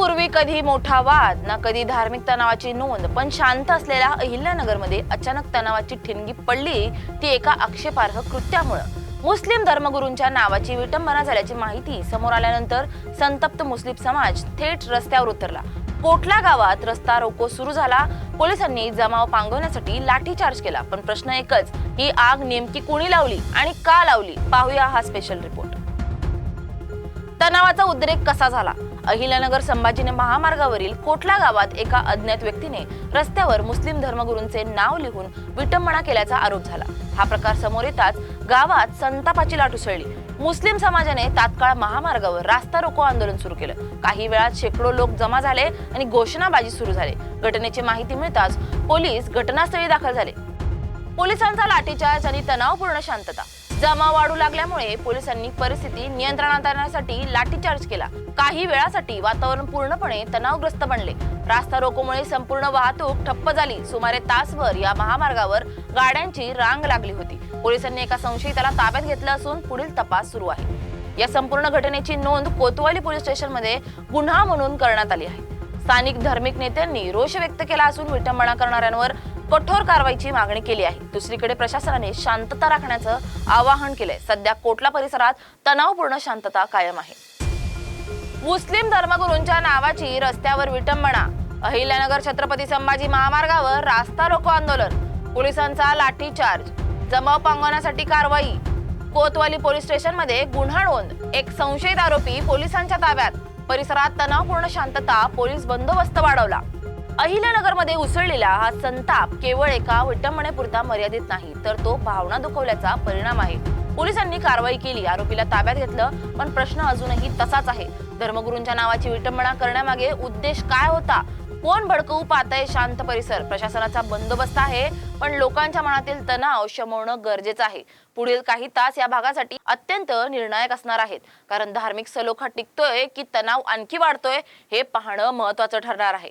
पूर्वी कधी मोठा वाद ना कधी धार्मिक तणावाची नोंद पण शांत असलेल्या अहिल्यानगरमध्ये अचानक तणावाची ठिणगी पडली ती एका आक्षेपार्ह कृत्यामुळं. मुस्लिम धर्मगुरूंच्या नावाची विटंबना झाल्याची माहिती समोर आल्यानंतर संतप्त मुस्लिम समाज थेट रस्त्यावर उतरला. कोटला गावात रस्ता रोको सुरू झाला. पोलिसांनी जमाव पांगवण्यासाठी लाठीचार्ज केला पण प्रश्न एकच ही आग नेमकी कुणी लावली आणि का लावली? पाहूया हा स्पेशल रिपोर्ट तणावाचा उद्रेक कसा झाला? अहिल्यानगर संभाजीने महामार्गावरील कोटला गावात एका अज्ञात व्यक्तीने रस्त्यावर मुस्लिम धर्मगुरूंचे नाव लिहून विटंबना केल्याचा आरोप झाला. हा प्रकार समोर येताच गावात संतापाची लाट उसळली. मुस्लिम समाजाने तात्काळ महामार्गावर रास्ता रोको आंदोलन सुरू केलं. काही वेळात शेकडो लोक जमा झाले आणि घोषणाबाजी सुरू झाली. घटनेची माहिती मिळताच पोलीस घटनास्थळी दाखल झाले. पोलिसांचा लाठीचार्ज आणि तणावपूर्ण शांतता. जमा वाढू लागल्यामुळे पोलिसांनी परिस्थिती नियंत्रणात आणण्यासाठी लाठीचार्ज केला. काही वेळासाठी वातावरण पूर्णपणे तणावग्रस्त बनले. रास्ता रोकोमुळे संपूर्ण वाहतूक ठप्प झाली. सुमारे तासभर या महामार्गावर गाड्यांची रांग लागली होती. पोलिसांनी एका संशयिताला ताब्यात घेतलं असून पुढील तपास सुरू आहे. या संपूर्ण घटनेची नोंद कोतवाली पोलीस स्टेशनमध्ये गुन्हा म्हणून करण्यात आली आहे. स्थानिक धार्मिक नेत्यांनी रोष व्यक्त केला असून विटंबना करणाऱ्यांवर कठोर कारवाईची मागणी केली आहे. दुसरीकडे प्रशासनाने शांतता राखण्याचं आवाहन केलंय. सध्या कोटला परिसरात तणावपूर्ण शांतता कायम आहे. मुस्लिम धर्मगुरूंच्या नावाची रस्त्यावर विटंबना. अहिल्यानगर छत्रपती संभाजी महामार्गावर रास्ता रोको आंदोलन. पोलिसांचा लाठीचार्ज. जमाव पांगवण्यासाठी कारवाई. कोतवाली पोलीस स्टेशनमध्ये गुन्हा नोंद. एक संशयित आरोपी पोलिसांच्या ताब्यात. परिसरात तणावपूर्ण शांतता पोलीस बंदोबस्त वाढवला. अहिल्यानगरमध्ये उसळलेला हा संताप केवळ एका विटंबनेपुरता मर्यादित नाही तर तो भावना दुखवल्याचा परिणाम आहे. पोलिसांनी कारवाई केली आरोपीला ताब्यात घेतलं पण प्रश्न अजूनही तसाच आहे. धर्मगुरूंच्या नावाची विटंबना करण्यामागे उद्देश काय होता? कोण भडकवू पाहतंय शांत परिसर? प्रशासनाचा बंदोबस्त आहे पण लोकांच्या मनातील तणाव शमवणं गरजेचं आहे. पुढील काही तास या भागासाठी अत्यंत निर्णायक असणार आहेत. कारण धार्मिक सलोखा टिकतोय की तणाव आणखी वाढतोय हे पाहणं महत्वाचं ठरणार आहे.